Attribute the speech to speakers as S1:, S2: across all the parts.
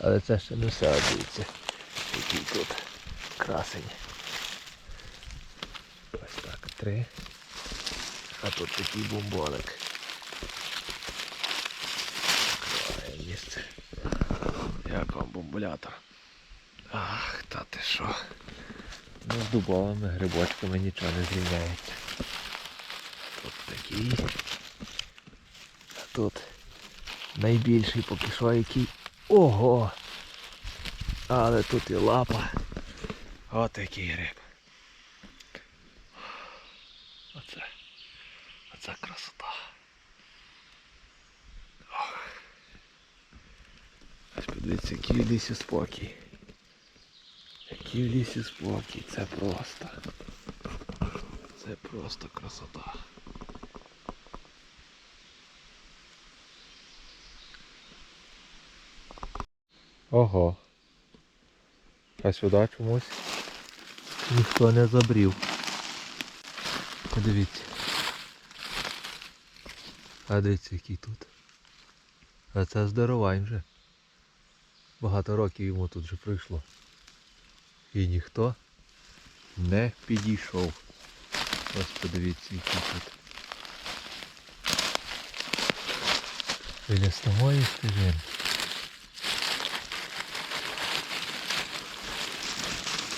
S1: Але це ще не все, дивіться, який тут красень. Ось так, три. А тут такий бомбоник. Крає місце. Як вам бомбулятор? Ах, та ти що? Ну з дубовими грибочками нічого не зрівняється. Тут такий. А тут найбільший поки що який. Ого! Але тут і лапа. Отакий гриб. Оце. Оце красота. Ох. Ось подивіться, який в лісі спокій. Який в лісі спокій. Це просто. Це просто красота. Ого. А сюди чомусь ніхто не забрів. Подивіться. А дивіться, який тут. А це здоровань вже. Багато років йому тут вже пройшло. І ніхто не підійшов. Ось подивіться, який тут. Біля самої стежинки.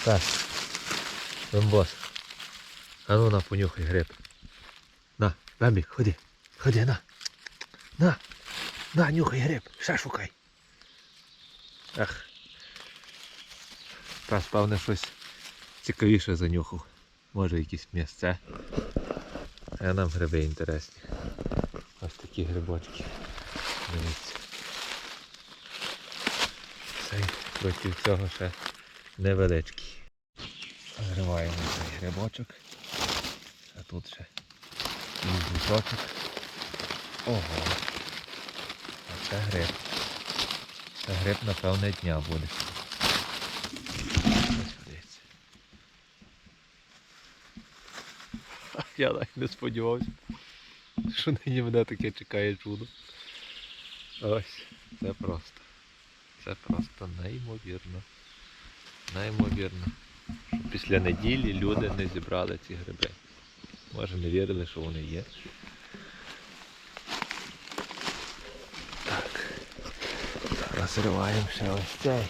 S1: Так. Бомбос. А ну на понюхай гриб. На, Бамбік, ходи. Ходи, на. На. На, нюхай гриб. Ще шукай. Ах. Пес, певне, щось цікавіше занюхав. Може якісь місце. А нам гриби інтересні. Ось такі грибочки. Дивіться. Цей проти цього ще невеличкий. Зриваємо цей грибочок. А тут ще буточок. Ого. А це гриб. Це гриб, напевне, дня буде. Я навіть не сподівався, що нині мене таке чекає чудо. Ось, це просто. Це просто неймовірно. Неймовірно. Що після неділі люди не зібрали ці гриби. Може не вірили, що вони є. Так. Розриваємо ще ось цей.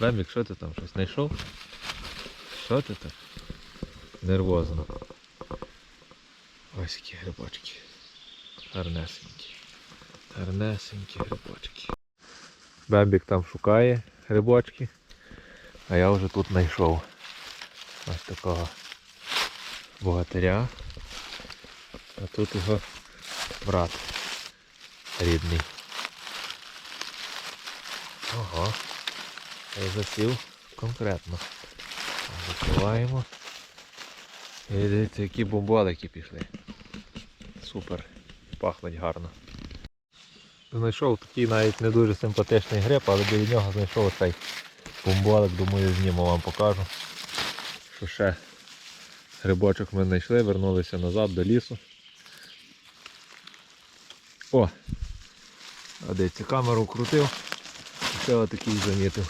S1: Бемік, що ти там щось знайшов? Що ти так? Нервозно. Ось які грибочки. Гарнесенькі. Гарнесенькі грибочки. Бембік там шукає грибочки, а я вже тут знайшов ось такого богатиря. А тут його брат рідний. Ого. Я засів конкретно. Закриваємо. І дивіться, які бомбалики пішли. Супер. Пахнуть гарно. Знайшов такий навіть не дуже симпатичний гриб, але біля нього знайшов цей бомбалик, думаю, зніму вам покажу. Що ще грибочок ми знайшли, вернулися назад до лісу. О! А дивіться, камеру крутив, і ще отакий замітив.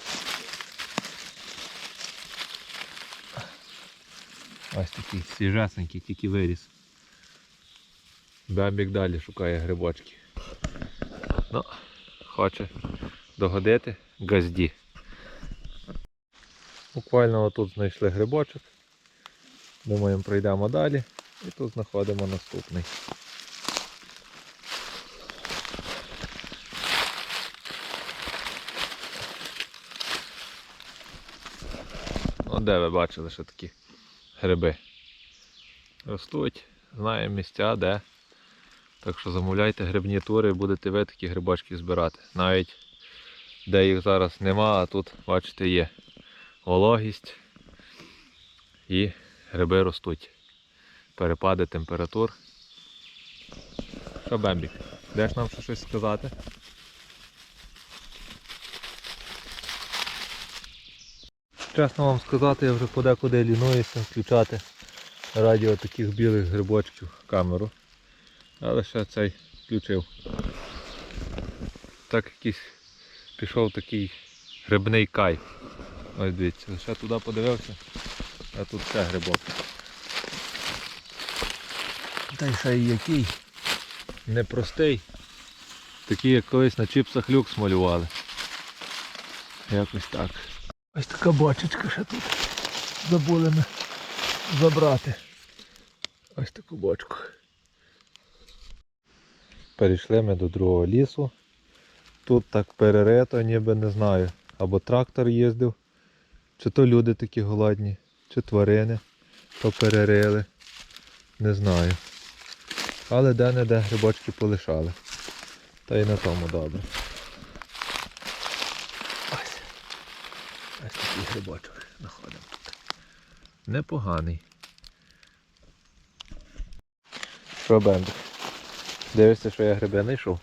S1: Ось такий свіжесенький, тільки виріс. Бамбік далі шукає грибочки. Ну, хоче догодити газді. Буквально отут знайшли грибочок. Думаємо, пройдемо далі і тут знаходимо наступний. Ну, де ви бачили, що такі гриби ростуть, знаємо місця, де. Так що замовляйте грибні тури будете ви такі грибочки збирати. Навіть де їх зараз нема, а тут, бачите, є вологість і гриби ростуть. Перепади температур. Що, Бембік, деш нам щось сказати? Чесно вам сказати, я вже подекуди лінуюся включати радіо таких білих грибочків камеру. Але ще цей включив. Так якийсь пішов такий грибний кайф. Ось дивіться, лише туди подивився, а тут ще грибок. Та й ще й який непростий. Такий, як колись на чіпсах люкс малювали. Якось так. Ось така бочечка ще тут. Забули ми забрати. Ось таку бочку. Перейшли ми до другого лісу. Тут так перерито, ніби не знаю. Або трактор їздив, чи то люди такі голодні, чи тварини, то перерили. Не знаю. Але де-не-де грибочки полишали. Та й на тому добре. Ось. Ось такий грибочок знаходимо тут. Непоганий. Що, Бендик? Дивишся, що я гриби знайшов?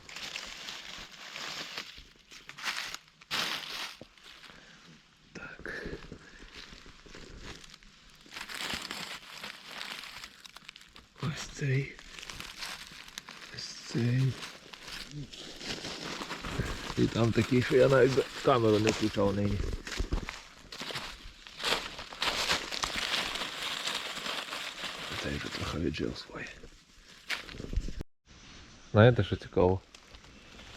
S1: Так. Ось цей. Ось цей. І там такий, що я навіть камеру не включав нині. Цей вже трохи віджив своє. Знаєте, що цікаво?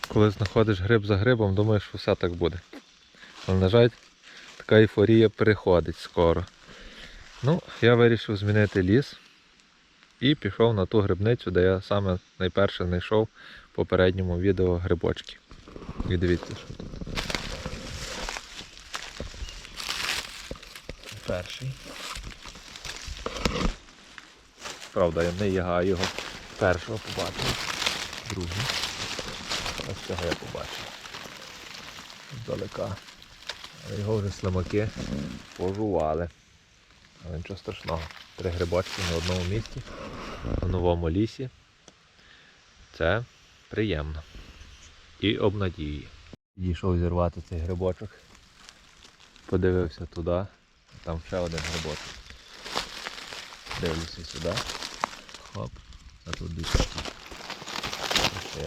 S1: Коли знаходиш гриб за грибом, думаєш, що все так буде. Але, на жаль, така ейфорія переходить скоро. Ну, я вирішив змінити ліс і пішов на ту грибницю, де я саме найперше знайшов в попередньому відео грибочки. І дивіться, що тут. Перший. Правда, я не я його першого побачив. Другий. Ось цього я побачив. Здалека. Його вже слимаки пожували. Але нічого страшного. Три грибочки на одному місці, в новому лісі. Це приємно. І обнадіює. Дійшов зірвати цей грибочок. Подивився туди. Там ще один грибочок. Дивлюся сюди. Хоп. А тут десь А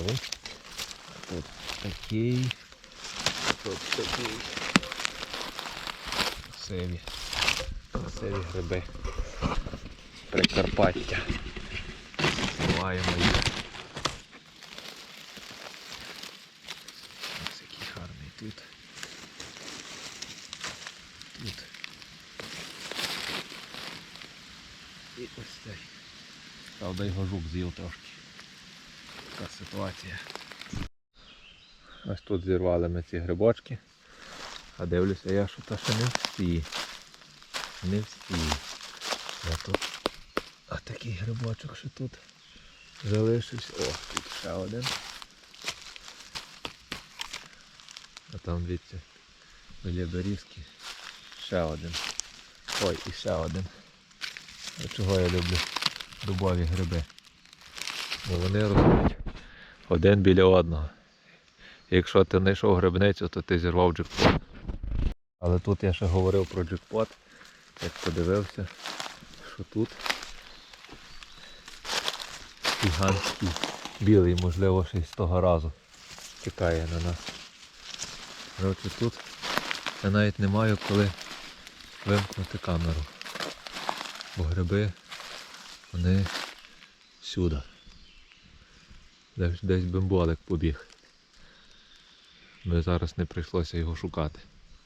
S1: тут такий. Тут такий. Красиві. Красиві гриби. Прикарпаття. Маємо їх. Ось який гарний тут. Тут. І ось цей. Правда його жук з'їв трошки. Така ситуація. Ось тут зірвали ми ці грибочки. А дивлюся я, що то ще не всі. Не всі. А тут. А такий грибочок ще тут залишився. О, тут ще один. А там дивіться, біля берізки ще один. Ой, і ще один. Чого я люблю дубові гриби? Бо вони ростуть один біля одного. Якщо ти знайшов грибницю, то ти зірвав джекпот. Але тут я ще говорив про джекпот, як подивився, що тут гігантський білий, можливо, ще з того разу чекає на нас. Коротше, тут я навіть не маю коли вимкнути камеру. Бо гриби вони сюди. Десь, десь бимболик побіг. Би зараз не прийшлося його шукати.